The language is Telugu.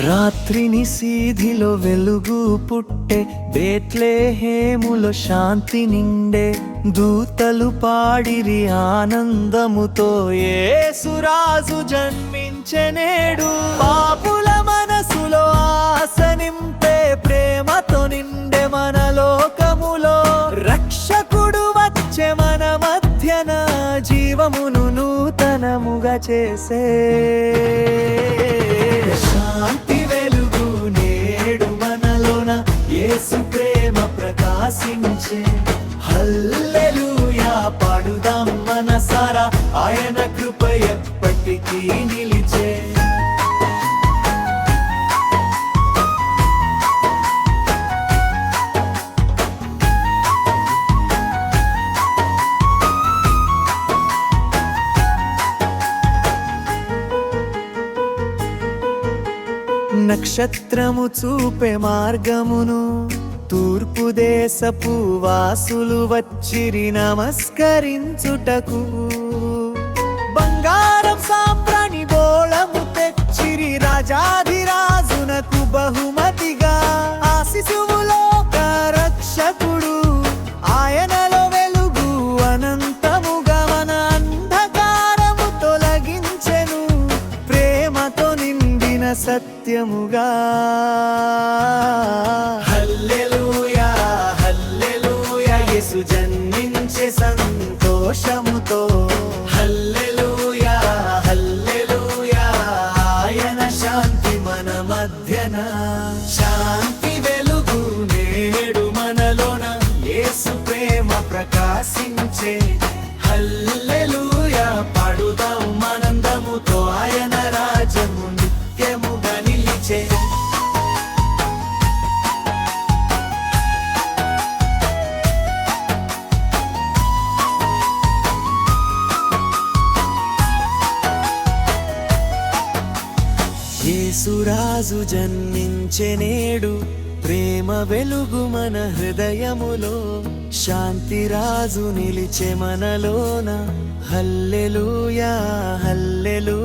రాత్రిని సీధిలో వెలుగు పుట్టే బేట్లే హేములో శాంతి నిండే దూతలు పాడిరి ఆనందముతో ఏసురాజు జన్మించెనేడు పాపుల మనసులో ఆశ నింపే ప్రేమతో నిండే మన లోకములో రక్షకుడు వచ్చే మన మధ్యన జీవమును నూతనముగా చేసే యేసు ప్రేమ ప్రకాశించే. హల్లెలూయా పాడుదాం మనసారా. ఆయన కృప ఎప్పటికీ నక్షత్రము చూపే మార్గమును తూర్పు దేశపు వాసులు వచ్చిరి నమస్కరించుటకు. సత్యముగా. హల్లెలూయా హల్లెలూయా యేసు జన్మించే సంతోషముతో. హల్లెలూయా హల్లెలూయా ఆయన శాంతి మన మధ్యన. శాంతి వెలుగు నేడు మనలోన యేసు ప్రేమ ప్రకాశించే. హల్లెలూయా. యేసురాజు జన్మించే నేడు ప్రేమ వెలుగు మన హృదయములో. శాంతి రాజు నిలిచె మనలోన. హల్లెలూయా హల్లెలు